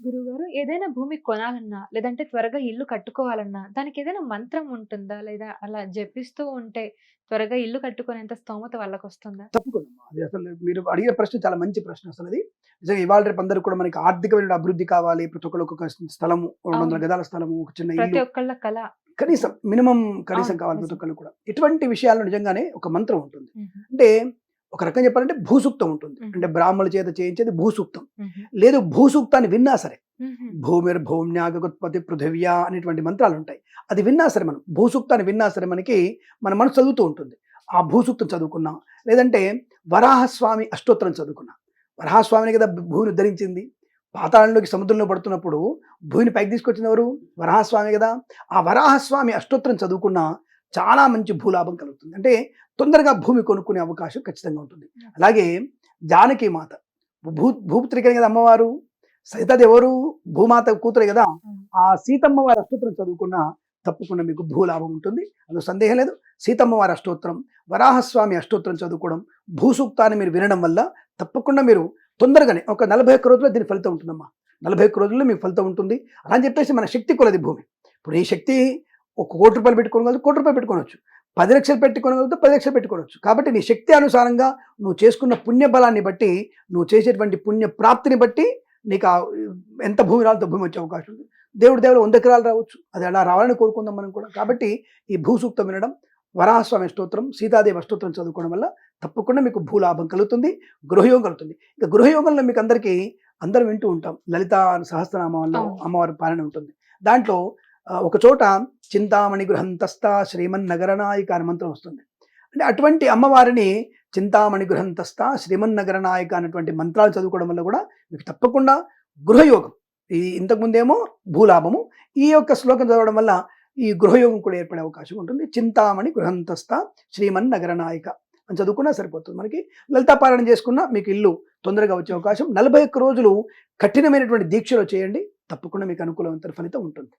గురువుగారు ఏదైనా భూమి కొనాలన్నా, లేదంటే త్వరగా ఇల్లు కట్టుకోవాలన్నా, దానికి ఏదైనా మంత్రం ఉంటుందా? లేదా అలా జపిస్తూ ఉంటే త్వరగా ఇల్లు కట్టుకునేంత స్తోమత వాళ్ళకొస్తుందా? తప్పకుండా అమ్మా. అది అసలు మీరు అడిగే ప్రశ్న చాలా మంచి ప్రశ్న అసలు అది నిజంగా ఇవాళ రేపు అందరూ కూడా మనకి ఆర్థికమైన అభివృద్ధి కావాలి ప్రతి ఒక్కరు ఒక స్థలము రెండు వందల. గదాల స్థలము ఒక చిన్న ప్రతి ఒక్కళ్ళ కళ. కనీసం మినిమం కనీసం. కావాలి ప్రతి. ఒక్కళ్ళు కూడా ఇటువంటి విషయాల్లో నిజంగానే ఒక మంత్రం ఉంటుంది. అంటే ఒక రకం చెప్పాలంటే భూసూక్తం ఉంటుంది. అంటే బ్రాహ్మణుల చేత చేయించేది భూసూక్తం. లేదు భూసూక్తాన్ని విన్నా సరే. భూమిర్ భూమ్యాగోత్పత్తి పృథివ్యా అనేటువంటి మంత్రాలు ఉంటాయి. అది విన్నా సరే మనం భూసూక్తాన్ని విన్నా సరే మనకి మన మనసు చదువుతూ ఉంటుంది. ఆ భూసూక్తం చదువుకున్నాం లేదంటే వరాహస్వామి అష్టోత్తరం చదువుకున్నాం. వరాహస్వామిని కదా భూమిని ఉద్ధరించింది. పాతాళంలోకి సముద్రంలో పడుతున్నప్పుడు భూమిని పైకి తీసుకొచ్చింది ఎవరు? వరాహస్వామి కదా. ఆ వరాహస్వామి అష్టోత్తరం చదువుకున్నా చాలా మంచి భూలాభం కలుగుతుంది. అంటే తొందరగా భూమి కొనుక్కునే అవకాశం ఖచ్చితంగా ఉంటుంది. అలాగే జానకి మాత భూ భూపుత్రికని కదా అమ్మవారు? సీతాది ఎవరు? భూమాత కూతురే కదా? ఆ సీతమ్మ వారి అష్టోత్తరం చదువుకున్న తప్పకుండా మీకు భూలాభం ఉంటుంది. అందులో సందేహం లేదు. సీతమ్మ వారి అష్టోత్తరం వరాహస్వామి అష్టోత్తరం చదువుకోవడం భూసూక్తాన్ని మీరు వినడం వల్ల తప్పకుండా మీరు తొందరగానే ఒక నలభై ఒక్క రోజుల్లో దీని ఫలితం ఉంటుందమ్మా. నలభై ఒక్క రోజుల్లో మీకు ఫలితం ఉంటుంది. అలా చెప్పేసి మన శక్తి కొలది భూమి. ఇప్పుడు ఈ శక్తి ఒక కోటి రూపాయలు పెట్టుకోగలదు కోటి రూపాయలు పెట్టుకోవచ్చు పది లక్షలు పెట్టుకోగలిగితే పది లక్షలు పెట్టుకోవచ్చు కాబట్టి నీ శక్తి అనుసారంగా నువ్వు చేసుకున్న పుణ్య బలాన్ని బట్టి నువ్వు చేసేటువంటి పుణ్య ప్రాప్తిని బట్టి నీకు ఎంత భూమి రాలంత భూమి వచ్చే అవకాశం ఉంది. దేవుడి దేవుడు వంద ఎకరాలు రావచ్చు. అది అలా రావాలని కోరుకుందాం మనం కూడా. కాబట్టి ఈ భూసూక్తం వినడం వరాహస్వామి స్తోత్రం సీతాదేవి అష్టోత్తరం చదువుకోవడం వల్ల తప్పకుండా మీకు భూలాభం కలుగుతుంది గృహయోగం కలుగుతుంది. ఇక గృహయోగంలో మీకు అందరికీ అందరం వింటూ ఉంటాం. లలిత అవును. అమ్మవారి పాలన ఉంటుంది. దాంట్లో ఒక చోట చింతామణి గృహంతస్థ శ్రీమన్ అని మంత్రం వస్తుంది. అంటే అటువంటి అమ్మవారిని చింతామణి గృహంతస్థ శ్రీమన్నగరనాయక అనేటువంటి మంత్రాలు చదువుకోవడం వల్ల కూడా మీకు తప్పకుండా గృహయోగం. ఈ ఇంతకుముందేమో భూలాభము ఈ యొక్క శ్లోకం చదవడం వల్ల ఈ గృహయోగం కూడా ఏర్పడే అవకాశం ఉంటుంది. చింతామణి గృహంతస్థ శ్రీమన్ నగరనాయక అని చదువుకున్నా సరిపోతుంది మనకి. లలితాపారాయణ చేసుకున్నా మీకు ఇల్లు తొందరగా వచ్చే అవకాశం. నలభై ఒక్క రోజులు కఠినమైనటువంటి దీక్షలో చేయండి. తప్పకుండా మీకు అనుకూలమైన ఫలితం ఉంటుంది.